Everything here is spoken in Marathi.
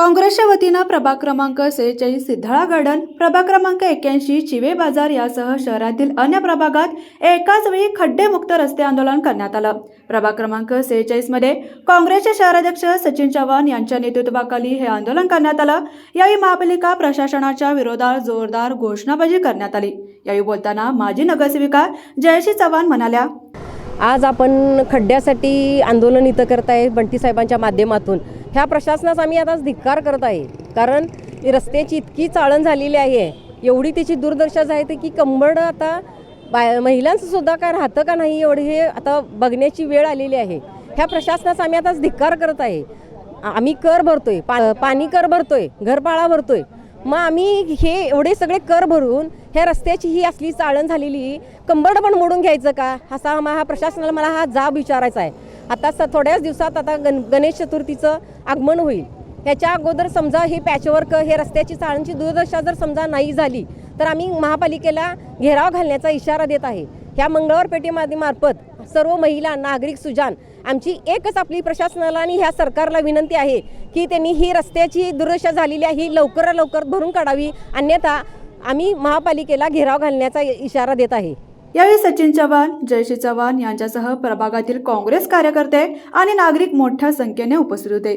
काँग्रेसच्या वतीनं प्रभाग क्रमांक सेहेचाळीस सिद्धाळा गार्डन प्रभाग क्रमांक एक्क्याऐंशी चिवे बाजार यासह शहरातील अन्य प्रभागात एकाच वेळी खड्डेमुक्त रस्ते आंदोलन करण्यात आलं. प्रभाग क्रमांक सेहेचाळीसमध्ये काँग्रेसचे शहराध्यक्ष सचिन चव्हाण यांच्या नेतृत्वाखाली हे आंदोलन करण्यात आलं. यावेळी महापालिका प्रशासनाच्या विरोधात जोरदार घोषणाबाजी करण्यात आली. यावेळी बोलताना माजी नगरसेविका जयश्री चव्हाण म्हणाल्या आज आपण खड्ड्यासाठी आंदोलन इथं करत आहे बंटी साहेबांच्या माध्यमातून. ह्या प्रशासनास आम्ही आता धिक्कार करत आहे. कारण रस्त्याची इतकी चाळण झालेली आहे. एवढी त्याची दुर्दशा आहे की कंबड आता बाय महिलांचं सुद्धा काय राहतं का नाही एवढे हे आता बघण्याची वेळ आलेली आहे. ह्या प्रशासनास आम्ही आता धिक्कार करत आहे. आम्ही कर भरतोय. पा पाणी कर भरतोय. घरपाळा भरतोय. मग आम्ही हे एवढे सगळे कर भरून ह्या रस्त्याची ही असली चाळण झालेली कंबरड पण मोडून घ्यायचं का? असा आम्हा हा प्रशासनाला मला हा जाब विचारायचा आहे. आता स थोड्याच दिवसात आता गण गणेश चतुर्थीचं आगमन होईल. ह्याच्या अगोदर समजा हे पॅचवर्क हे रस्त्याची चाळणची दुर्दशा जर समजा नाही झाली तर आम्ही महापालिकेला घेराव घालण्याचा इशारा देत आहे. ह्या मंगळवार पेठेमध्ये सर्व महिला नागरिक सुजान आमची एकच आपली प्रशासनाला आणि ह्या सरकारला विनंती आहे की त्यांनी ही रस्त्याची दुर्दशा झालेली आहे ही लवकरात लवकर भरून काढावी. अन्यथा आम्ही महापालिकेला घेराव घालण्याचा इशारा देत आहे. यावेळी सचिन चव्हाण जयश्री चव्हाण यांच्यासह प्रभागातील काँग्रेस कार्यकर्ते आणि नागरिक मोठ्या संख्येने उपस्थित होते.